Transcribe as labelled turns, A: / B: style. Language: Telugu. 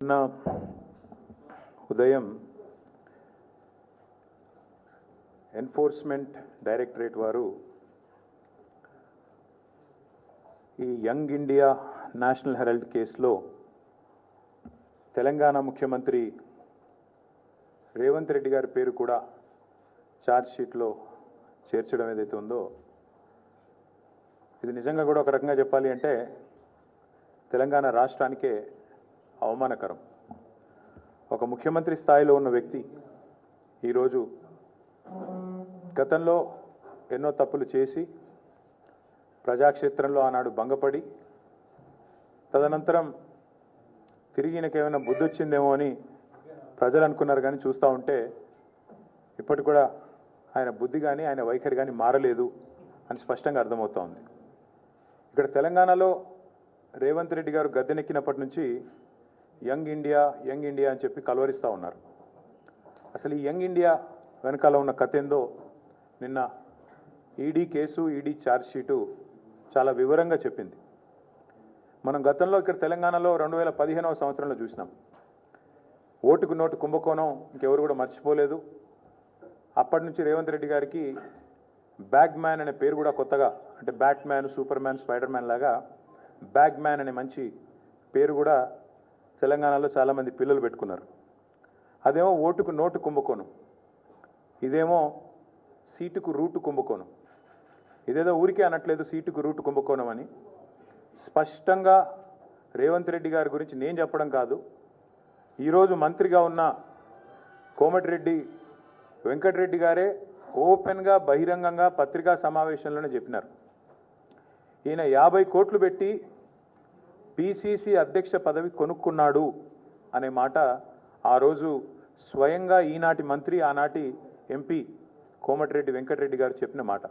A: నిన్న ఉదయం ఎన్ఫోర్స్మెంట్ డైరెక్టరేట్ వారు ఈ యంగ్ ఇండియా నేషనల్ హెరాల్డ్ కేసులో తెలంగాణ ముఖ్యమంత్రి రేవంత్ రెడ్డి గారి పేరు కూడా ఛార్జ్ షీట్లో చేర్చడం ఏదైతే ఉందో ఇది నిజంగా కూడా ఒక రకంగా చెప్పాలి అంటే తెలంగాణ రాష్ట్రానికే అవమానకరం. ఒక ముఖ్యమంత్రి స్థాయిలో ఉన్న వ్యక్తి ఈరోజు గతంలో ఎన్నో తప్పులు చేసి ప్రజాక్షేత్రంలో ఆనాడు భంగపడి తదనంతరం తిరిగి ఈయనకేమైనా బుద్ధి వచ్చిందేమో అని ప్రజలు అనుకున్నారు కానీ చూస్తూ ఉంటే ఇప్పటి కూడా ఆయన బుద్ధి కానీ ఆయన వైఖరి కానీ మారలేదు అని స్పష్టంగా అర్థమవుతా ఉంది. ఇక్కడ తెలంగాణలో రేవంత్ రెడ్డి గారు గద్దెనెక్కినప్పటి నుంచి యంగ్ ఇండియా యంగ్ ఇండియా అని చెప్పి కలవరిస్తూ ఉన్నారు. అసలు ఈ యంగ్ ఇండియా వెనకాల ఉన్న కథ ఏందో నిన్న ఈడీ కేసు ఈడీ ఛార్జ్షీటు చాలా వివరంగా చెప్పింది. మనం గతంలో ఇక్కడ తెలంగాణలో రెండు వేల పదిహేనవ సంవత్సరంలో చూసినాం. ఓటుకు నోటు కుంభకోణం ఇంకెవరు కూడా మర్చిపోలేదు. అప్పటి నుంచి రేవంత్ రెడ్డి గారికి బ్యాగ్ మ్యాన్ అనే పేరు కూడా కొత్తగా అంటే bat man super man spider man లాగా బ్యాగ్ మ్యాన్ అనే మంచి పేరు కూడా తెలంగాణలో చాలామంది పిల్లలు పెట్టుకున్నారు. అదేమో ఓటుకు నోటు కుంభకోణం. ఇదేమో సీటుకు రూటు కుంభకోణం. ఇదేదో ఊరికే అనట్లేదు సీటుకు రూటు కుంభకోణం అని. స్పష్టంగా రేవంత్ రెడ్డి గారి గురించి నేను చెప్పడం కాదు. ఈరోజు మంత్రిగా ఉన్న కోమటిరెడ్డి వెంకటరెడ్డి గారే ఓపెన్గా బహిరంగంగా పత్రికా సమావేశంలోనే చెప్పినారు. ఈయన యాభై కోట్లు పెట్టి పిసిసి అధ్యక్ష పదవి కొనుక్కున్నాడు అనే మాట ఆ రోజు స్వయంగా ఈనాటి మంత్రి ఆనాటి ఎంపీ కోమటిరెడ్డి వెంకటరెడ్డి గారు చెప్పిన మాట.